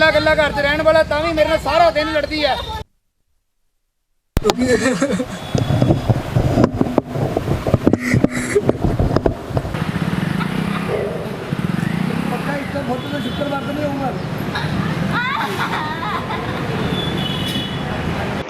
ਮਾਪੇ ਕੱਲਾ ਕੱਲਾ ਘਰ 'ਚ ਰਹਿਣ ਵਾਲਾ ਤਾਂ ਵੀ ਮੇਰੇ ਨਾਲ ਸਾਰਾ ਦਿਨ ਲੜਦੀ ਹੈ।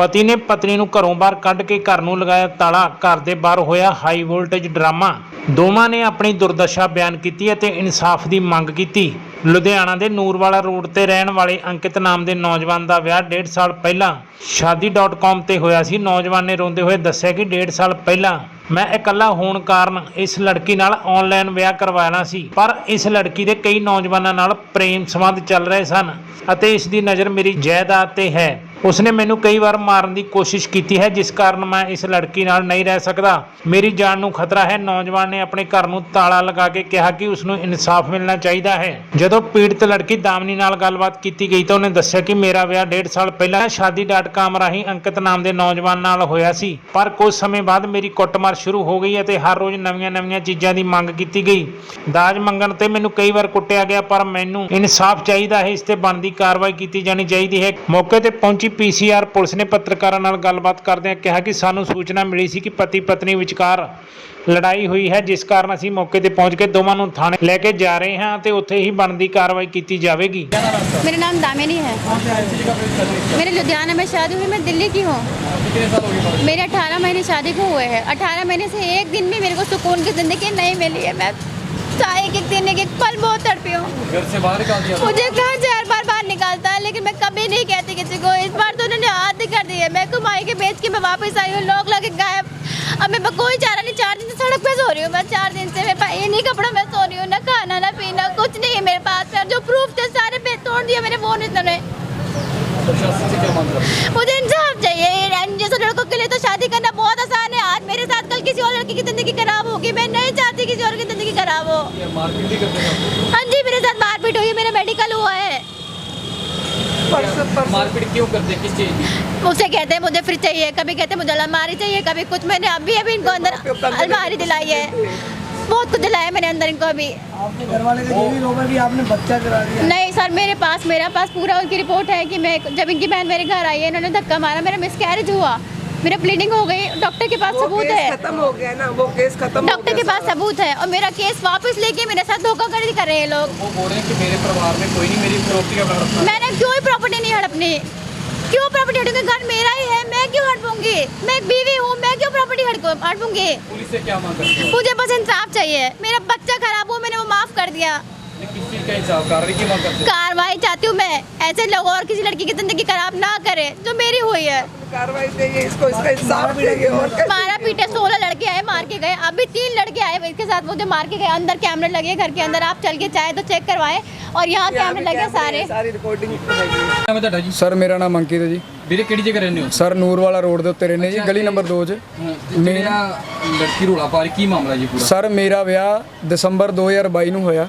ਪਤੀ ਨੇ ਪਤਨੀ ਨੂੰ ਘਰੋਂ ਬਾਹਰ ਕੱਢ ਕੇ ਘਰ ਨੂੰ ਲਗਾਇਆ ਤਾਲਾ। ਘਰ ਦੇ ਬਾਹਰ ਹੋਇਆ ਹਾਈ ਵੋਲਟੇਜ ਡਰਾਮਾ। ਦੋਵਾਂ ਨੇ ਆਪਣੀ ਦੁਰਦਸ਼ਾ ਬਿਆਨ ਕੀਤੀ ਅਤੇ ਇਨਸਾਫ ਦੀ ਮੰਗ ਕੀਤੀ। ਲੁਧਿਆਣਾ ਦੇ ਨੂਰਵਾਲਾ ਰੋਡ ਤੇ ਰਹਿਣ ਵਾਲੇ ਅੰਕਿਤ ਨਾਮ ਦੇ ਨੌਜਵਾਨ ਦਾ ਵਿਆਹ 1.5 ਸਾਲ ਪਹਿਲਾਂ ਸ਼ਾਦੀ.com ਤੇ ਹੋਇਆ ਸੀ। ਨੌਜਵਾਨ ਨੇ ਰੋਂਦੇ ਹੋਏ ਦੱਸਿਆ ਕਿ 1.5 ਸਾਲ ਪਹਿਲਾਂ ਮੈਂ ਇਕੱਲਾ ਹੋਣ ਕਾਰਨ ਇਸ ਲੜਕੀ ਨਾਲ ਆਨਲਾਈਨ ਵਿਆਹ ਕਰਵਾਇਆ ਸੀ। ਪਰ ਇਸ ਲੜਕੀ ਦੇ ਕਈ ਨੌਜਵਾਨਾਂ ਨਾਲ ਪ੍ਰੇਮ ਸੰਬੰਧ ਚੱਲ ਰਹੇ ਸਨ ਅਤੇ ਇਸ ਦੀ ਨਜ਼ਰ ਮੇਰੀ ਜਾਇਦਾਦ ਤੇ ਹੈ। ਉਸਨੇ ਮੈਨੂੰ ਕਈ ਵਾਰ ਮਾਰਨ ਦੀ ਕੋਸ਼ਿਸ਼ ਕੀਤੀ ਹੈ, ਜਿਸ ਕਾਰਨ ਮੈਂ ਇਸ ਲੜਕੀ ਨਾਲ ਨਹੀਂ ਰਹਿ ਸਕਦਾ। ਮੇਰੀ ਜਾਨ ਨੂੰ ਖਤਰਾ ਹੈ। ਨੌਜਵਾਨ ਨੇ ਆਪਣੇ ਘਰ ਨੂੰ ਤਾਲਾ ਲਗਾ ਕੇ ਕਿਹਾ ਕਿ ਉਸ ਨੂੰ ਇਨਸਾਫ ਮਿਲਣਾ ਚਾਹੀਦਾ ਹੈ। ਜਦੋਂ ਪੀੜਤ ਲੜਕੀ ਦਾਮਨੀ ਨਾਲ ਗੱਲਬਾਤ ਕੀਤੀ ਗਈ ਤਾਂ ਉਹਨੇ ਦੱਸਿਆ ਕਿ ਮੇਰਾ ਵਿਆਹ 1.5 ਸਾਲ ਪਹਿਲਾਂ ਸ਼ਾਦੀ.com ਰਾਹੀਂ ਅੰਕਿਤ ਨਾਮ ਦੇ ਨੌਜਵਾਨ ਨਾਲ ਹੋਇਆ ਸੀ। ਪਰ ਕੁਝ ਸਮੇਂ ਬਾਅਦ ਮੇਰੀ ਕੁੱਟਮਾਰ ਸ਼ੁਰੂ ਹੋ ਗਈ ਅਤੇ ਹਰ ਰੋਜ਼ ਨਵੀਆਂ-ਨਵੀਆਂ ਚੀਜ਼ਾਂ ਦੀ ਮੰਗ ਕੀਤੀ ਗਈ। ਦਾਜ ਮੰਗਣ ਤੇ ਮੈਨੂੰ ਕਈ ਵਾਰ ਕੁੱਟਿਆ ਗਿਆ, ਪਰ ਮੈਨੂੰ ਇਨਸਾਫ ਚਾਹੀਦਾ ਹੈ। ਇਸ ਤੇ ਬਣਦੀ ਕਾਰਵਾਈ ਕੀਤੀ ਜਾਣੀ ਚਾਹੀਦੀ ਹੈ। ਮੌਕੇ ਤੇ ਪਹੁੰਚੀ ਪੀਸੀਆਰ ਪੁਲਿਸ ਨੇ ਪੱਤਰਕਾਰਾਂ ਨਾਲ ਗੱਲਬਾਤ ਕਰਦਿਆਂ ਕਿਹਾ ਕਿ ਸਾਨੂੰ ਸੂਚਨਾ ਮਿਲੀ ਸੀ ਕਿ ਪਤੀ ਪਤਨੀ ਵਿਚਕਾਰ ਲੜਾਈ ਹੋਈ ਹੈ ਜਿਸ ਕਾਰਨ ਅਸੀਂ ਮੌਕੇ ਤੇ ਪਹੁੰਚ ਕੇ ਦੋਵਾਂ ਨੂੰ ਥਾਣੇ ਲੈ ਕੇ ਜਾ ਰਹੇ ਹਾਂ ਤੇ ਉੱਥੇ ਹੀ ਬਣਦੀ ਕਾਰਵਾਈ ਕੀਤੀ ਜਾਵੇਗੀ मेरा नाम दामिनी है मेरे लुधियाना में शादी हुई मैं दिल्ली की हूँ मेरे 18 महीने शादी को हुए हैं 18 महीने से एक दिन भी मेरे को सुकून की ज़िंदगी नहीं मिली है मैं चाहे एक एक दिन एक एक पल बहुत तड़पी हूँ घर से बाहर निकाल दिया मुझे घर से हर बार बाहर निकालता है, लेकिन मैं कभी नहीं कहती किसी को। इस बार तो उन्होंने हाथ ही कर दिए मैं कमाई के बेच के मैं वापस आई हूँ। लोग लगे गायब। अब मैं कोई चारा नहीं, चार दिन से सड़क पे सो रही हूँ मैं। चार दिन से मैं इन्हीं कपड़ों में सो रही हूँ, ना खाना, ना पीना, कुछ नहीं है मेरे पास जो प्रूफ थे, सारे पे तोड़ दिया मेरे फ़ोन इतने है मुझे इंसाफ चाहिए। जैसे लड़कों के लिए तो शादी करना बहुत आसान है। आज मेरे साथ कल किसी और लड़की की ज़िंदगी खराब होगी। मैं नहीं चाहती किसी और की ज़िंदगी खराब हो। हैं हाँ जी, मेरे साथ मारपीट हुई मेरा मेडिकल हुआ है। मारपीट क्यों करते? किस चीज़? की मुझसे कहते हैं मुझे फ्रिज चाहिए कभी कहते हैं मुझे अलमारी चाहिए कभी कुछ। मैंने अभी अभी इनको अंदर अलमारी दिलाई है। बहुत कुछ दिलाया मैंने अंदर इनको अभी। आपके घर वाले का ये भी रोका कि आपने बच्चा करा दिया। नहीं सर मेरे पास मेरे पास पूरा उनकी रिपोर्ट है कि मैं जब इनकी बहन मेरे घर आई है इन्होंने धक्का मारा मेरा मिसकैरेज हुआ। मेरा ब्लीडिंग हो गई डॉक्टर के पास सबूत है। खत्म हो गया ना वो केस खत्म डॉक्टर के पास सबूत है और मेरा केस वापस लेके मेरे साथ धोखाधड़ी कर रहे हैं लोग। वो बोल रहे हैं कि मेरे परिवार में कोई नहीं मेरी प्रॉपर्टी का मैंने क्यों ही प्रॉपर्टी नहीं हड़पनी? क्यों प्रॉपर्टी हड़पूँगी घर मेरा ही है मैं क्यों हड़पूँगी? मैं एक बीवी हूँ मैं क्यों प्रॉपर्टी हड़पूँगी? पुलिस से क्या मांग मुझे बस इंसाफ चाहिए। मेरा बच्चा खराब हुआ मैंने वो माफ़ कर दिया। ये किस चीज का हिसाब कार्रवाई की मांग करते कार्रवाई चाहती हूँ मैं ऐसे लोग और किसी लड़की की जिंदगी खराब ना करे जो मेरी हुई है कार्रवाई चाहिए इसको इसका इंसाफ चाहिए और क्या मारा पीटे सोलह लड़के आए मार के गए अभी तीन लड़के आए इसके साथ मुझे मार के गए अंदर कैमरे लगे घर के अंदर आप चल के चाहे तो चेक करवाए और यहाँ यहाँ कैमरे भी लगे कैमरे सारे हैं, सारी रिकॉर्डिंग रहेगी हैं मैं ਤੁਹਾਡਾ ਜੀ ਸਰ ਮੇਰਾ ਨਾਮ ਅੰਕਿਤ ਹੈ ਜੀ ਵੀਰੇ ਕਿਹੜੀ ਜਗ੍ਹਾ ਰਹਿੰਦੇ ਹੋ ਸਰ ਨੂਰ ਵਾਲਾ ਰੋਡ ਦੇ ਉੱਤੇ ਰਹਿੰਦੇ ਜੀ ਗਲੀ ਨੰਬਰ 2 'ਚ ਮੇਰਾ ਲੜਕੀ ਰੋਲਾ ਪਾ ਰਹੀ ਕੀ ਮਾਮਲਾ ਜੀ ਪੂਰਾ ਸਰ ਮੇਰਾ ਵਿਆਹ ਦਸੰਬਰ 2022 ਨੂੰ ਹੋਇਆ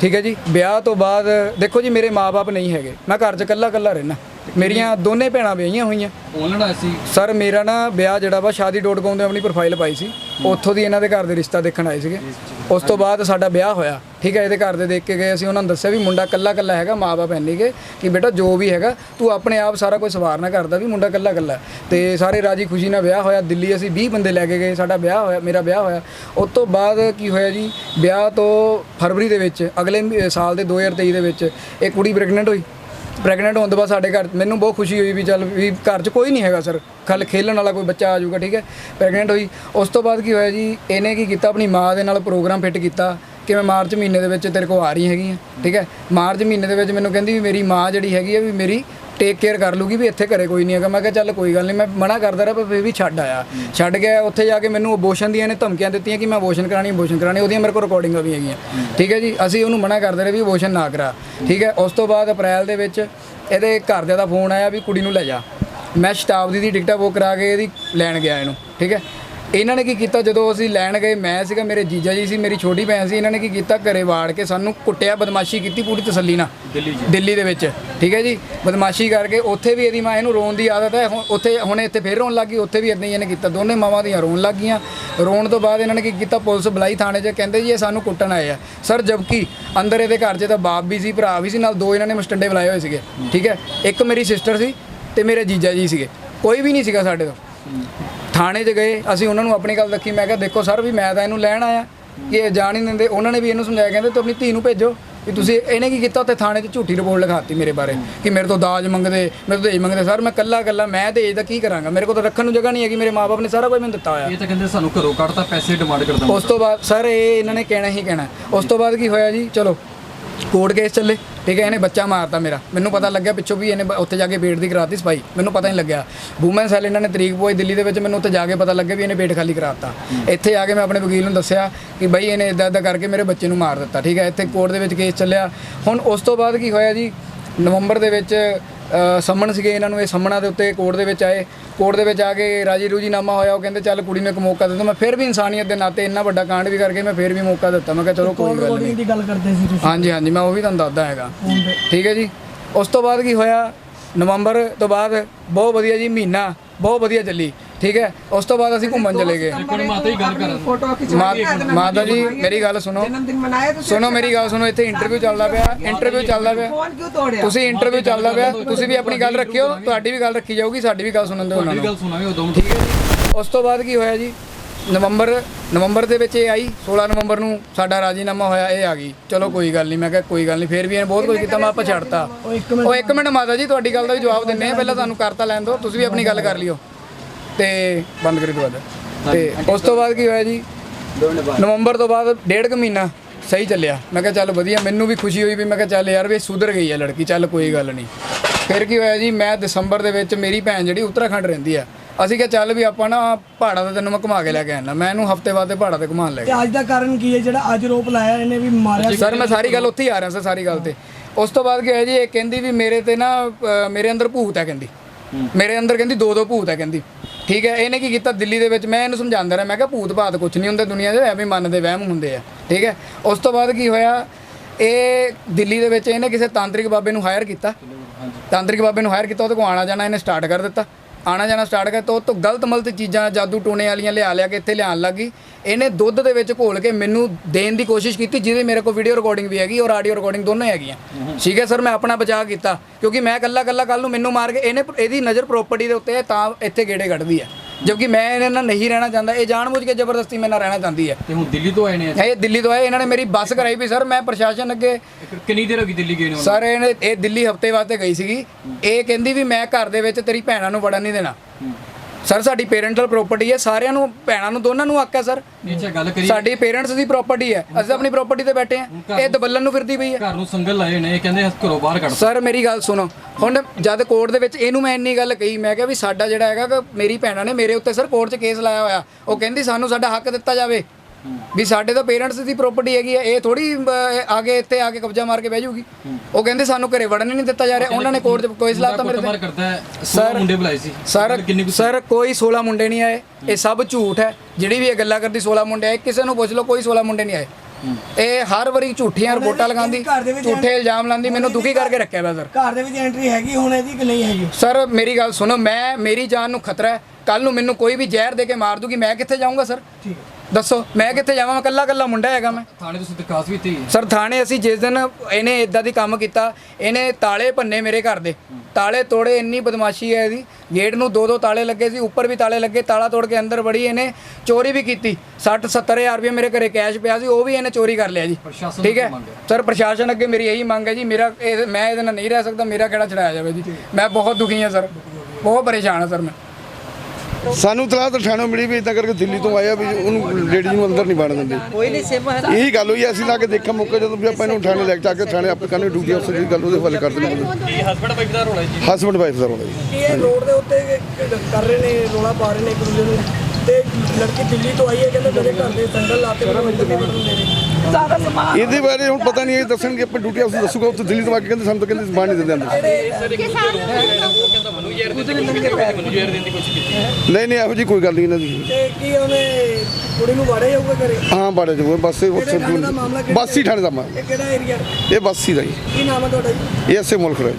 ਠੀਕ ਹੈ ਜੀ? ਵਿਆਹ ਤੋਂ ਬਾਅਦ ਦੇਖੋ ਜੀ ਮੇਰੇ ਮਾਪੇ ਨਹੀਂ ਹੈਗੇ। ਮੈਂ ਘਰ 'ਚ ਇਕੱਲਾ ਇਕੱਲਾ ਰਹਿਣਾ ਮੇਰੀਆਂ ਦੋਨੇ ਭੈਣਾਂ ਵਿਆਹੀਆਂ ਹੋਈਆਂ। ਬੋਲਣਾ ਅਸੀਂ ਸਰ ਮੇਰਾ ਨਾ ਵਿਆਹ ਜਿਹੜਾ ਵਾ ਸ਼ਾਦੀ.com ਤੇ ਆਪਣੀ ਪ੍ਰੋਫਾਈਲ ਪਾਈ ਸੀ। ਉੱਥੋਂ ਦੀ ਇਹਨਾਂ ਦੇ ਘਰ ਦੇ ਰਿਸ਼ਤਾ ਦੇਖਣ ਆਏ ਸੀਗੇ। ਉਸ ਤੋਂ ਬਾਅਦ ਸਾਡਾ ਵਿਆਹ ਹੋਇਆ। ਠੀਕ ਹੈ, ਇਹਦੇ ਘਰ ਦੇ ਦੇਖ ਕੇ ਗਏ ਅਸੀਂ, ਉਹਨਾਂ ਨੂੰ ਦੱਸਿਆ ਵੀ ਮੁੰਡਾ ਕੱਲਾ ਕੱਲਾ ਹੈਗਾ ਮਾਪੇ ਐਨੀਗੇ ਕਿ ਬੇਟਾ ਜੋ ਵੀ ਹੈਗਾ, ਤੂੰ ਆਪਣੇ ਆਪ ਸਾਰਾ ਕੁਝ ਸਵਾਰ ਨਾ ਕਰਦਾ ਵੀ ਮੁੰਡਾ ਕੱਲਾ ਕੱਲਾ ਹੈ। ਤੇ ਸਾਰੇ ਰਾਜੀ ਖੁਸ਼ੀ ਨਾਲ ਵਿਆਹ ਹੋਇਆ, ਦਿੱਲੀ ਅਸੀਂ 20 ਬੰਦੇ ਲੈ ਕੇ ਗਏ, ਸਾਡਾ ਵਿਆਹ ਹੋਇਆ, ਮੇਰਾ ਵਿਆਹ ਹੋਇਆ। ਉਸ ਤੋਂ ਬਾਅਦ ਕੀ ਹੋਇਆ ਜੀ, ਵਿਆਹ ਤੋਂ ਫਰਵਰੀ ਦੇ ਵਿੱਚ, ਅਗਲੇ ਮਹੀ- ਸਾਲ ਦੇ 2023 ਦੇ ਵਿੱਚ ਇਹ ਕੁੜੀ ਪ੍ਰੈਗਨੈਂਟ ਹੋਈ। ਪ੍ਰੈਗਨੈਂਟ ਹੋਣ ਤੋਂ ਬਾਅਦ ਸਾਡੇ ਘਰ, ਮੈਨੂੰ ਬਹੁਤ ਖੁਸ਼ੀ ਹੋਈ ਵੀ ਚੱਲ ਵੀ ਘਰ 'ਚ ਕੋਈ ਨਹੀਂ ਹੈਗਾ ਸਰ ਕੱਲ ਖੇਲਣ ਵਾਲਾ ਕੋਈ ਬੱਚਾ ਆ ਜਾਊਗਾ, ਠੀਕ ਹੈ? ਪ੍ਰੈਗਨੈਂਟ ਹੋਈ। ਉਸ ਤੋਂ ਬਾਅਦ ਕੀ ਹੋਇਆ ਜੀ, ਇਹਨੇ ਕੀ ਕੀਤਾ, ਆਪਣੀ ਮਾਂ ਦੇ ਨਾਲ ਪ੍ਰੋਗਰਾਮ ਫਿੱਟ ਕੀਤਾ ਕਿ ਮੈਂ ਮਾਰਚ ਮਹੀਨੇ ਦੇ ਵਿੱਚ ਤੇਰੇ ਕੋਲ ਆ ਰਹੀ ਹੈਗੀ ਆ ਠੀਕ ਹੈ? ਮਾਰਚ ਮਹੀਨੇ ਦੇ ਵਿੱਚ ਮੈਨੂੰ ਕਹਿੰਦੀ ਵੀ ਮੇਰੀ ਮਾਂ ਜਿਹੜੀ ਹੈਗੀ ਆ ਵੀ ਮੇਰੀ ਟੇਕ ਕੇਅਰ ਕਰ ਲੂਗੀ ਵੀ ਇੱਥੇ ਘਰੇ ਕੋਈ ਨਹੀਂ ਹੈਗਾ। ਮੈਂ ਕਿਹਾ ਚੱਲ ਕੋਈ ਗੱਲ ਨਹੀਂ ਮੈਂ ਮਨਾ ਕਰਦਾ ਰਿਹਾ ਪਰ ਫਿਰ ਵੀ ਛੱਡ ਆਇਆ। ਛੱਡ ਗਿਆ ਉੱਥੇ ਜਾ ਕੇ ਮੈਨੂੰ ਅਬੋਸ਼ਨ ਦੀਆਂ ਨੇ ਧਮਕੀਆਂ ਦਿੱਤੀਆਂ ਕਿ ਮੈਂ ਅਬੋਸ਼ਨ ਕਰਾਣੀ ਅਬੋਸ਼ਨ ਕਰਾਣੀ ਉਹਦੀਆਂ ਮੇਰੇ ਕੋਲ ਰਿਕਾਰਡਿੰਗਾਂ ਵੀ ਹੈਗੀਆਂ। ਠੀਕ ਹੈ ਜੀ? ਅਸੀਂ ਉਹਨੂੰ ਮਨਾ ਕਰਦੇ ਰਹੇ ਵੀ ਅਬੋਸ਼ਨ ਨਾ ਕਰਾ। ਠੀਕ ਹੈ? ਉਸ ਤੋਂ ਬਾਅਦ ਅਪ੍ਰੈਲ ਦੇ ਵਿੱਚ ਇਹਦੇ ਘਰਦਿਆਂ ਦਾ ਫੋਨ ਆਇਆ ਵੀ ਕੁੜੀ ਨੂੰ ਲੈ ਜਾ। ਮੈਂ ਸ਼ਤਾਬਦੀ ਦੀ ਟਿਕਟਾਂ ਬੁੱਕ ਕਰਾ ਕੇ ਇਹਦੀ ਲੈਣ ਗਿਆ ਇਹਨੂੰ। ਠੀਕ ਹੈ? ਇਹਨਾਂ ਨੇ ਕੀ ਕੀਤਾ? ਜਦੋਂ ਅਸੀਂ ਲੈਣ ਗਏ ਮੈਂ ਸੀਗਾ ਮੇਰੇ ਜੀਜਾ ਜੀ ਸੀ ਮੇਰੀ ਛੋਟੀ ਭੈਣ ਸੀ ਇਹਨਾਂ ਨੇ ਕੀ ਕੀਤਾ? ਘਰੇ ਵਾੜ ਕੇ ਸਾਨੂੰ ਕੁੱਟਿਆ ਬਦਮਾਸ਼ੀ ਕੀਤੀ ਪੂਰੀ ਤਸੱਲੀ ਨਾਲ। ਦਿੱਲੀ ਦਿੱਲੀ ਦੇ ਵਿੱਚ। ਠੀਕ ਹੈ ਜੀ? ਬਦਮਾਸ਼ੀ ਕਰਕੇ ਉੱਥੇ ਵੀ ਇਹਦੀ ਮਾਂ ਇਹਨੂੰ ਰੋਣ ਦੀ ਆਦਤ ਹੈ। ਹੁਣ ਉੱਥੇ ਹੁਣ ਇੱਥੇ ਫੇਰ ਰੋਣ ਲੱਗੀ ਉੱਥੇ ਵੀ ਇਦਾਂ ਹੀ ਇਹਨੇ ਕੀਤਾ। ਦੋਨੇ ਮਾਵਾਂ ਦੀਆਂ ਰੋਣ ਲੱਗੀਆਂ ਰੋਣ ਤੋਂ ਬਾਅਦ ਇਹਨਾਂ ਨੇ ਕੀ ਕੀਤਾ? ਪੁਲਿਸ ਬੁਲਾਈ ਥਾਣੇ 'ਚ। ਕਹਿੰਦੇ ਜੀ ਇਹ ਸਾਨੂੰ ਕੁੱਟਣ ਆਏ ਆ। ਸਰ ਜਦਕਿ ਅੰਦਰ ਇਹਦੇ ਘਰ 'ਚ ਤਾਂ ਬਾਪ ਵੀ ਸੀ ਭਰਾ ਵੀ ਸੀ ਨਾਲ ਦੋ ਇਹਨਾਂ ਨੇ ਮਸਟੰਡੇ ਬੁਲਾਏ ਹੋਏ ਸੀਗੇ। ਠੀਕ ਹੈ? ਇੱਕ ਮੇਰੀ ਸਿਸਟਰ ਸੀ ਤੇ ਮੇਰੇ ਜੀਜਾ ਜੀ ਸੀਗੇ। ਕੋਈ ਵੀ ਨਹੀਂ ਸੀਗਾ ਸਾਡੇ ਤੋਂ। ਥਾਣੇ 'ਚ ਗਏ ਅਸੀਂ ਉਹਨਾਂ ਨੂੰ ਆਪਣੀ ਗੱਲ ਦੱਸੀ ਮੈਂ ਕਿਹਾ ਦੇਖੋ ਸਰ ਵੀ ਮੈਂ ਤਾਂ ਇਹਨੂੰ ਲੈਣ ਆਇਆ ਕਿ ਇਹ ਜਾਣ ਹੀ ਨਹੀਂ ਦਿੰਦੇ। ਉਹਨਾਂ ਨੇ ਵੀ ਇਹਨੂੰ ਸਮਝਾਇਆ ਕਹਿੰਦੇ ਤੂੰ ਆਪਣੀ ਧੀ ਨੂੰ ਭੇਜੋ ਕਿ ਤੁਸੀਂ ਇਹਨੇ ਕੀ ਕੀਤਾ ਉੱਥੇ ਥਾਣੇ 'ਚ ਝੂਠੀ ਰਿਪੋਰਟ ਲਿਖਾਤੀ ਮੇਰੇ ਬਾਰੇ ਕਿ ਮੇਰੇ ਤੋਂ ਦਾਜ ਮੰਗਦੇ ਮੇਰੇ ਤੋਂ ਦਹੇਜ ਮੰਗਦੇ। ਸਰ ਮੈਂ ਕੱਲਾ ਕੱਲਾ ਮੈਂ ਦਹੇਜ ਦਾ ਕੀ ਕਰਾਂਗਾ? ਮੇਰੇ ਕੋਲ ਤਾਂ ਰੱਖਣ ਨੂੰ ਜਗ੍ਹਾ ਨਹੀਂ ਹੈਗੀ ਮੇਰੇ ਮਾਪੇ ਨੇ ਸਾਰਾ ਕੁਝ ਮੈਨੂੰ ਦਿੱਤਾ ਹੋਇਆ। ਇਹ ਤਾਂ ਕਹਿੰਦੇ ਸਾਨੂੰ ਘਰੋਂ ਕੱਢਤਾ ਪੈਸੇ ਡਿਮਾਂਡ ਕਰਦਾ ਉਸ ਤੋਂ ਬਾਅਦ ਸਰ ਇਹ ਇਹਨਾਂ ਨੇ ਕਹਿਣਾ ਹੀ ਕਹਿਣਾ। ਉਸ ਤੋਂ ਬਾਅਦ ਕੀ ਹੋਇਆ ਜੀ? ਚਲੋ ਕੋਰਟ ਕੇਸ ਚੱਲੇ। ਠੀਕ ਹੈ ਇਹਨੇ ਬੱਚਾ ਮਾਰਤਾ ਮੇਰਾ। ਮੈਨੂੰ ਪਤਾ ਲੱਗਿਆ ਪਿੱਛੋਂ ਵੀ ਇਹਨੇ ਉੱਥੇ ਜਾ ਕੇ ਪੇਟ ਦੀ ਕਰਾਤੀ ਸਫ਼ਾਈ ਮੈਨੂੰ ਪਤਾ ਨਹੀਂ ਲੱਗਿਆ। ਵੂਮਨ ਸੈਲ ਇਹਨਾਂ ਨੇ ਤਰੀਕ ਪੋਈ ਦਿੱਲੀ ਦੇ ਵਿੱਚ ਮੈਨੂੰ ਉੱਥੇ ਜਾ ਕੇ ਪਤਾ ਲੱਗਿਆ ਵੀ ਇਹਨੇ ਪੇਟ ਖਾਲੀ ਕਰਾਤਾ। ਇੱਥੇ ਆ ਕੇ ਮੈਂ ਆਪਣੇ ਵਕੀਲ ਨੂੰ ਦੱਸਿਆ ਕਿ ਬਈ ਇਹਨੇ ਇਦਾਂ ਇਦਾਂ ਕਰਕੇ ਮੇਰੇ ਬੱਚੇ ਨੂੰ ਮਾਰ ਦਿੱਤਾ ਠੀਕ ਹੈ। ਇੱਥੇ ਕੋਰਟ ਦੇ ਵਿੱਚ ਕੇਸ ਚੱਲਿਆ। ਹੁਣ ਉਸ ਤੋਂ ਬਾਅਦ ਕੀ ਹੋਇਆ ਜੀ? ਨਵੰਬਰ ਦੇ ਵਿੱਚ ਸੰਮਣ ਸੀਗੇ ਇਹਨਾਂ ਨੂੰ ਇਹ ਸੰਮਣਾ ਦੇ ਉੱਤੇ ਕੋਰਟ ਦੇ ਵਿੱਚ ਆਏ। ਕੋਰਟ ਦੇ ਵਿੱਚ ਆ ਕੇ ਰਾਜੀ ਰੂਜੀ ਨਾਮਾ ਹੋਇਆ ਉਹ ਕਹਿੰਦੇ ਚੱਲ ਕੁੜੀ ਨੂੰ ਇੱਕ ਮੌਕਾ ਦੇ ਦਿਓ। ਮੈਂ ਫਿਰ ਵੀ ਇਨਸਾਨੀਅਤ ਦੇ ਨਾਤੇ ਇੰਨਾ ਵੱਡਾ ਕਾਂਡ ਵੀ ਕਰਕੇ ਮੈਂ ਫਿਰ ਵੀ ਮੌਕਾ ਦਿੱਤਾ। ਮੈਂ ਕਿਹਾ ਚਲੋ ਕੋਈ ਗੱਲ ਨਹੀਂ। ਦੀ ਗੱਲ ਕਰਦੇ ਸੀ ਤੁਸੀਂ। ਹਾਂਜੀ ਹਾਂਜੀ ਮੈਂ ਉਹ ਵੀ ਤੁਹਾਨੂੰ ਦੱਸਦਾ ਹੈਗਾ। ਠੀਕ ਹੈ ਜੀ? ਉਸ ਤੋਂ ਬਾਅਦ ਕੀ ਹੋਇਆ? ਨਵੰਬਰ ਤੋਂ ਬਾਅਦ ਬਹੁਤ ਵਧੀਆ ਜੀ ਮਹੀਨਾ ਬਹੁਤ ਵਧੀਆ ਚੱਲੀ। ਠੀਕ ਹੈ? ਉਸ ਤੋਂ ਬਾਅਦ ਅਸੀਂ ਘੁੰਮਣ ਚਲੇ ਗਏ। ਮਾਤਾ ਜੀ ਮੇਰੀ ਗੱਲ ਸੁਣੋ। ਸੁਣੋ ਮੇਰੀ ਗੱਲ ਸੁਣੋ ਇੱਥੇ ਇੰਟਰਵਿਊ ਚੱਲਦਾ ਪਿਆ ਇੰਟਰਵਿਊ ਚੱਲਦਾ ਪਿਆ। ਤੁਸੀਂ ਇੰਟਰਵਿਊ ਚੱਲਦਾ ਪਿਆ ਤੁਸੀਂ ਵੀ ਆਪਣੀ ਗੱਲ ਰੱਖਿਓ ਤੁਹਾਡੀ ਵੀ ਗੱਲ ਰੱਖੀ ਜਾਊਗੀ ਸਾਡੀ ਵੀ ਗੱਲ ਸੁਣਨ ਦਿਓ ਉਹਨਾਂ ਨੂੰ। ਠੀਕ ਹੈ ਉਸ ਤੋਂ ਬਾਅਦ ਕੀ ਹੋਇਆ ਜੀ? ਨਵੰਬਰ ਨਵੰਬਰ ਦੇ ਵਿੱਚ ਇਹ ਆਈ 16 ਨਵੰਬਰ ਨੂੰ ਸਾਡਾ ਰਾਜੀਨਾਮਾ ਹੋਇਆ ਇਹ ਆ ਗਈ। ਚਲੋ ਕੋਈ ਗੱਲ ਨਹੀਂ ਮੈਂ ਕਿਹਾ ਕੋਈ ਗੱਲ ਨਹੀਂ ਫੇਰ ਵੀ ਇਹਨੇ ਬਹੁਤ ਕੁਝ ਕੀਤਾ ਮੈਂ ਆਪਾਂ ਛੱਡਤਾ। ਉਹ ਇੱਕ ਮਿੰਟ ਮਾਤਾ ਜੀ ਤੁਹਾਡੀ ਗੱਲ ਦਾ ਵੀ ਜਵਾਬ ਦਿੰਨੇ ਆ ਪਹਿਲਾਂ ਤੁਹਾਨੂੰ ਕਰਤਾ ਲੈਣ ਦਿਓ ਤੁਸੀਂ ਵੀ ਆਪਣੀ ਗੱਲ ਕਰ ਲਿਓ। ਤੇ ਬੰਦ ਕਰੀ ਦੁਬਾਰਾ ਤੇ ਉਸ ਤੋਂ ਬਾਅਦ ਕੀ ਹੋਇਆ ਜੀ? ਨਵੰਬਰ ਤੋਂ ਬਾਅਦ ਡੇਢ ਕੁ ਮਹੀਨਾ ਸਹੀ ਚੱਲਿਆ। ਮੈਂ ਕਿਹਾ ਚੱਲ ਵਧੀਆ ਮੈਨੂੰ ਵੀ ਖੁਸ਼ੀ ਹੋਈ ਵੀ ਮੈਂ ਕਿਹਾ ਚੱਲ ਯਾਰ ਵੀ ਸੁਧਰ ਗਈ ਹੈ ਲੜਕੀ ਚੱਲ ਕੋਈ ਗੱਲ ਨਹੀਂ। ਫਿਰ ਕੀ ਹੋਇਆ ਜੀ ਮੈਂ ਦਸੰਬਰ ਦੇ ਵਿੱਚ ਮੇਰੀ ਭੈਣ ਜਿਹੜੀ ਉੱਤਰਾਖੰਡ ਰਹਿੰਦੀ ਆ ਅਸੀਂ ਕਿਹਾ ਚੱਲ ਵੀ ਆਪਾਂ ਨਾ ਪਹਾੜਾਂ ਤੇ ਤੈਨੂੰ ਮੈਂ ਘੁਮਾ ਕੇ ਲੈ ਕੇ ਆਣਾ ਮੈਂ ਇਹਨੂੰ ਹਫ਼ਤੇ ਬਾਅਦ ਤੇ ਪਹਾੜਾਂ ਤੇ ਘੁਮਾਉਣ ਲੈ ਗਿਆ। ਤੇ ਅੱਜ ਦਾ ਕਾਰਨ ਕੀ ਹੈ? ਜਿਹੜਾ ਅੱਜ ਰੋਪ ਲਾਇਆ ਇਹਨੇ ਵੀ ਮਾਰਿਆ ਸਰ ਮੈਂ ਸਾਰੀ ਗੱਲ ਉੱਥੇ ਹੀ ਆ ਰਿਹਾ ਸਰ ਸਾਰੀ ਗੱਲ ਤੇ। ਉਸ ਤੋਂ ਬਾਅਦ ਕੀ ਹੋਇਆ ਜੀ ਇਹ ਕਹਿੰਦੀ ਵੀ ਮੇਰੇ ਤੇ ਨਾ ਮੇਰੇ ਅੰਦਰ ਭੂਤ ਹੈ ਕਹਿੰਦੀ। ਮੇਰੇ ਅੰਦਰ ਕਹਿੰਦੀ ਦੋ ਦੋ ਭੂਤ ਹੈ ਕਹਿੰਦੀ। ਠੀਕ ਹੈ ਇਹਨੇ ਕੀ ਕੀਤਾ? ਦਿੱਲੀ ਦੇ ਵਿੱਚ ਮੈਂ ਇਹਨੂੰ ਸਮਝਾਉਂਦਾ ਰਿਹਾ ਮੈਂ ਕਿਹਾ ਭੂਤ ਭਾਤ ਕੁਝ ਨਹੀਂ ਹੁੰਦੇ ਦੁਨੀਆ 'ਚ ਐਵੇਂ ਮਨ ਦੇ ਵਹਿਮ ਹੁੰਦੇ ਆ ਠੀਕ ਹੈ। ਉਸ ਤੋਂ ਬਾਅਦ ਕੀ ਹੋਇਆ? ਇਹ ਦਿੱਲੀ ਦੇ ਵਿੱਚ ਇਹਨੇ ਕਿਸੇ ਤਾਂਤਰਿਕ ਬਾਬੇ ਨੂੰ ਹਾਇਰ ਕੀਤਾ। ਤਾਂਤਰਿਕ ਬਾਬੇ ਨੂੰ ਹਾਇਰ ਕੀਤਾ ਉਹਦੇ ਕੋਲ ਆਣਾ ਜਾਣਾ ਇਹਨੇ ਸਟਾਰਟ ਕਰ ਦਿੱਤਾ। ਆਣਾ ਜਾਣਾ ਸਟਾਰਟ ਕਰ ਤਾਂ ਉਹ ਤੋਂ ਗਲਤ ਮਲਤ ਚੀਜ਼ਾਂ ਜਾਦੂ ਟੋਨੇ ਵਾਲੀਆਂ ਲਿਆ ਲਿਆ ਕੇ ਇੱਥੇ ਲਿਆਉਣ ਲੱਗੀ। ਇਹਨੇ ਦੁੱਧ ਦੇ ਵਿੱਚ ਘੋਲ ਕੇ ਮੈਨੂੰ ਦੇਣ ਦੀ ਕੋਸ਼ਿਸ਼ ਕੀਤੀ ਜਿਹਦੇ ਮੇਰੇ ਕੋਲ ਵੀਡੀਓ ਰਿਕਾਰਡਿੰਗ ਵੀ ਹੈਗੀ ਔਰ ਆਡੀਓ ਰਿਕਾਰਡਿੰਗ ਦੋਨੋਂ ਹੈਗੀਆਂ। ਠੀਕ ਹੈ ਸਰ ਮੈਂ ਆਪਣਾ ਬਚਾਅ ਕੀਤਾ ਕਿਉਂਕਿ ਮੈਂ ਇਕੱਲਾ ਇਕੱਲਾ ਕੱਲ ਨੂੰ ਮੈਨੂੰ ਮਾਰ ਕੇ ਇਹਨੇ ਇਹਦੀ ਨਜ਼ਰ ਪ੍ਰਾਪਰਟੀ ਦੇ ਉੱਤੇ ਹੈ ਤਾਂ ਇੱਥੇ ਗੇੜੇ ਕੱਢਦੀ ਹੈ। ਜਦਕਿ ਮੈਂ ਇਹਨਾਂ ਨਾਲ ਨਹੀਂ ਰਹਿਣਾ ਚਾਹੁੰਦਾ ਇਹ ਜਾਣਬੁੱਝ ਕੇ ਜ਼ਬਰਦਸਤੀ ਮੇਰੇ ਨਾਲ ਰਹਿਣਾ ਚਾਹੁੰਦੀ ਹੈ। ਤੇ ਹੁਣ ਦਿੱਲੀ ਤੋਂ ਆਏ ਨੇ ਇਹ ਦਿੱਲੀ ਤੋਂ ਆਏ ਇਹਨਾਂ ਨੇ ਮੇਰੀ ਬੱਸ ਕਰਾਈ ਵੀ ਸਰ ਮੈਂ ਪ੍ਰਸ਼ਾਸਨ ਅੱਗੇ ਕਿੰਨੀ ਦੇਰ ਹੋ ਗਈ ਦਿੱਲੀ ਗਏ ਨੇ? ਸਰ ਇਹਨੇ ਇਹ ਦਿੱਲੀ ਹਫ਼ਤੇ ਵਾਸਤੇ ਗਈ ਸੀਗੀ। ਇਹ ਕਹਿੰਦੀ ਵੀ ਮੈਂ ਘਰ ਦੇ ਵਿੱਚ ਤੇਰੀ ਭੈਣਾਂ ਨੂੰ ਵੜਨ ਨਹੀਂ ਦੇਣਾ। ਸਰ ਸਾਡੀ ਪੇਰੈਂਟਲ ਪ੍ਰਾਪਰਟੀ ਹੈ ਸਾਰਿਆਂ ਨੂੰ ਭੈਣਾਂ ਨੂੰ ਦੋਨਾਂ ਨੂੰ ਹੱਕ ਹੈ ਸਰ ਗੱਲ ਸਾਡੀ ਪੇਰੈਂਟਸ ਦੀ ਪ੍ਰਾਪਰਟੀ ਹੈ। ਅਸੀਂ ਆਪਣੀ ਪ੍ਰਾਪਰਟੀ ਤੇ ਬੈਠੇ ਹਾਂ। ਇਹ ਦਬਲਨ ਨੂੰ ਫਿਰਦੀ ਪਈ ਹੈ। ਘਰ ਨੂੰ ਸੰਗਲ ਲਾਏ ਨੇ ਇਹ ਕਹਿੰਦੇ ਘਰੋਂ ਬਾਹਰ ਕੱਢ ਸਰ ਮੇਰੀ ਗੱਲ ਸੁਣੋ। ਹੁਣ ਜਦ ਕੋਰਟ ਦੇ ਵਿੱਚ ਇਹਨੂੰ ਮੈਂ ਇੰਨੀ ਗੱਲ ਕਹੀ ਮੈਂ ਕਿਹਾ ਵੀ ਸਾਡਾ ਜਿਹੜਾ ਹੈਗਾ ਮੇਰੀ ਭੈਣਾਂ ਨੇ ਮੇਰੇ ਉੱਤੇ ਸਰ ਕੋਰਟ 'ਚ ਕੇਸ ਲਾਇਆ ਹੋਇਆ। ਉਹ ਕਹਿੰਦੀ ਸਾਨੂੰ ਸਾਡਾ ਹੱਕ ਦਿੱਤਾ ਜਾਵੇ। ਵੀ ਸਾਡੇ ਤਾਂ ਪੇਰੈਂਟਸ ਦੀ ਪ੍ਰਾਪਰਟੀ ਹੈਗੀ ਹੈ ਇਹ ਥੋੜੀ ਆਗੇ ਇੱਥੇ ਆ ਕੇ ਕਬਜ਼ਾ ਮਾਰ ਕੇ ਬਹਿ ਜਾਊਗੀ। ਉਹ ਕਹਿੰਦੇ ਸਾਨੂੰ ਘਰੇ ਵੜਨ ਨਹੀਂ ਦਿੱਤਾ ਜਾ ਰਿਹਾ ਉਹਨਾਂ ਨੇ ਕੋਰਟ 'ਚ ਲਾਤਾ ਮੇਰੇ ਤੇ ਕਰਦਾ ਹੈ 16 ਮੁੰਡੇ ਬੁਲਾਏ ਸੀ। ਸਰ ਸਰ ਕੋਈ 16 ਮੁੰਡੇ ਨਹੀਂ ਆਏ। ਇਹ ਸਭ ਝੂਠ ਹੈ। ਜਿਹੜੀ ਵੀ ਇਹ ਗੱਲਾਂ ਕਰਦੀ 16 ਮੁੰਡੇ ਆਏ। ਕਿਸੇ ਨੂੰ ਪੁੱਛ ਲਓ ਕੋਈ 16 ਮੁੰਡੇ ਨਹੀਂ ਆਏ। ਇਹ ਹਰ ਵਾਰੀ ਝੂਠੀਆਂ ਰਿਪੋਰਟਾਂ ਲਗਾਉਂਦੀ ਝੂਠੇ ਇਲਜ਼ਾਮ ਲਾਉਂਦੀ ਮੈਨੂੰ ਦੁਖੀ ਕਰਕੇ ਰੱਖਿਆ ਵਾ ਸਰ ਘਰ ਦੇ ਵਿੱਚ ਐਂਟਰੀ ਹੈਗੀ ਹੁਣ ਇਹਦੀ ਕਿ ਨਹੀਂ ਹੈਗੀ? ਸਰ ਮੇਰੀ ਗੱਲ ਸੁਣੋ ਮੈਂ ਮੇਰੀ ਜਾਨ ਨੂੰ ਖਤਰਾ ਹੈ। ਕੱਲ ਨੂੰ ਮੈਨੂੰ ਕੋਈ ਵੀ ਜ਼ਹਿਰ ਦੇ ਕੇ ਮਾਰ ਦੂਗੀ ਮੈਂ ਕਿੱਥੇ ਜਾਊਂਗਾ ਸਰ ਠੀਕ ਹੈ। ਦੱਸੋ ਮੈਂ ਕਿੱਥੇ ਜਾਵਾਂ? ਮੈਂ ਕੱਲਾ ਕੱਲਾ ਮੁੰਡਾ ਹੈਗਾ ਮੈਂ। ਥਾਣੇ ਤੁਸੀਂ ਦਰਖਾਸਤ ਵੀ ਦਿੱਤੀ। ਹੈ ਸਰ ਥਾਣੇ ਅਸੀਂ ਜਿਸ ਦਿਨ ਇਹਨੇ ਇਦਾਂ ਦੀ ਕੰਮ ਕੀਤਾ ਇਹਨੇ ਤਾਲੇ ਭੰਨੇ ਮੇਰੇ ਘਰ ਦੇ। ਤਾਲੇ ਤੋੜੇ ਇੰਨੀ ਬਦਮਾਸ਼ੀ ਹੈ ਇਹਦੀ। ਗੇਟ ਨੂੰ ਦੋ ਦੋ ਤਾਲੇ ਲੱਗੇ ਸੀ ਉੱਪਰ ਵੀ ਤਾਲੇ ਲੱਗੇ ਤਾਲਾ ਤੋੜ ਕੇ ਅੰਦਰ ਵੜੀ ਇਹਨੇ ਚੋਰੀ ਵੀ ਕੀਤੀ। 60 70000 ਰੁਪਏ ਮੇਰੇ ਘਰੇ ਕੈਸ਼ ਪਿਆ ਸੀ ਉਹ ਵੀ ਇਹਨੇ ਚੋਰੀ ਕਰ ਲਿਆ ਜੀ। ਠੀਕ ਹੈ? ਸਰ ਪ੍ਰਸ਼ਾਸਨ ਅੱਗੇ ਮੇਰੀ ਇਹੀ ਮੰਗ ਹੈ ਜੀ ਮੇਰਾ ਮੈਂ ਇਹਦੇ ਨਾਲ ਨਹੀਂ ਰਹਿ ਸਕਦਾ ਮੇਰਾ ਕਿਹੜਾ ਛਡਾਇਆ ਜਾਵੇ ਜੀ? ਮੈਂ ਬਹੁਤ ਦੁਖੀ ਹਾਂ ਸਰ। ਬਹੁਤ ਪਰੇਸ਼ਾਨ ਹਾਂ ਸਰ ਮੈਂ। ਸਾਨੂੰ ਤਲਾਹ ਤਾਂ ਠਾਣੋ ਮਿਲੀ ਵੀ ਇਦਾਂ ਕਰਕੇ ਦਿੱਲੀ ਤੋਂ ਆਇਆ ਵੀ ਉਹਨੂੰ ਲੇਡੀ ਨੂੰ ਅੰਦਰ ਨਹੀਂ ਵੜਨ ਦਿੰਦੇ। ਕੋਈ ਨਹੀਂ ਸੇਵਾ ਇਹੀ ਗੱਲ ਹੋਈ ਅਸੀਂ ਲਾ ਕੇ ਦੇਖਿਆ ਮੌਕੇ ਜਦੋਂ ਵੀ ਆਪਾਂ ਇਹਨੂੰ ਠਾਣੇ ਲੈ ਕੇ ਜਾ ਕੇ ਠਾਣੇ ਆਪਣੇ ਕੰਨੇ ਡਿਊਟੀ ਅਫਸਰ ਦੀ ਗੱਲ ਉਹਦੇ ਹਵਾਲੇ ਕਰ ਦਿੰਦੇ ਹਸਬੰਡ ਵਾਈਫ ਦਾ ਰੋਲਾ ਜੀ। ਹਸਬੰਡ ਵਾਈਫ ਦਾ ਰੋਲਾ ਜੀ। ਇਹ ਰੋਡ ਦੇ ਉੱਤੇ ਕਰ ਰਹੇ ਨੇ ਰੋਲਾ ਪਾ ਰਹੇ ਨੇ ਇੱਕ ਦੂਜੇ ਨੂੰ। ਤੇ ਲੜਕੀ ਦਿੱਲੀ ਤੋਂ ਆਈ ਹੈ ਕਹਿੰਦੇ ਮੇਰੇ ਘਰ ਦੇ ਸੰਗਲ ਲਾਤੇ ਮੈਨੂੰ ਇੱਧਰ ਨਹੀਂ ਵੜਨ ਦੇ ਰਹੇ ਇਹਦੇ ਬਾਰੇ ਹੁਣ ਪਤਾ ਨਹੀਂ ਇਹ ਦੱਸਣਗੇ ਆਪਣੀ ਡਿਊਟੀ ਹਾਊਸ ਦੱਸੂਗਾ ਉੱਥੇ ਦਿੱਲੀ ਤੋਂ ਆ ਕੇ ਕਹਿੰਦੇ ਸਾਨੂੰ ਤਾਂ ਕਹਿੰਦੇ ਸਮਾਨ ਦਿੰਦੇ ਅੰਦਰ ਨਹੀਂ ਨਹੀਂ ਇਹੋ ਜੀ ਕੋਈ ਗੱਲ ਨਹੀਂ ਇਹਨਾਂ ਦੀ। ਹਾਂ ਬਾੜੇ ਜੀ ਬਸ ਇਹ ਉੱਥੇ ਬਸ ਹੀ? ਥਾਣੇ ਦਾ ਮਾਮਲਾ। ਇਹ ਕਿਹੜਾ ਏਰੀਆ ਇਹ ਬਸ ਹੀ ਦਾ ਜੀ ਕੀ ਨਾਮ ਹੈ ਤੁਹਾਡਾ ਜੀ? ਇਹ ਐਸੇ ਮੁਲਕ ਰਾਜ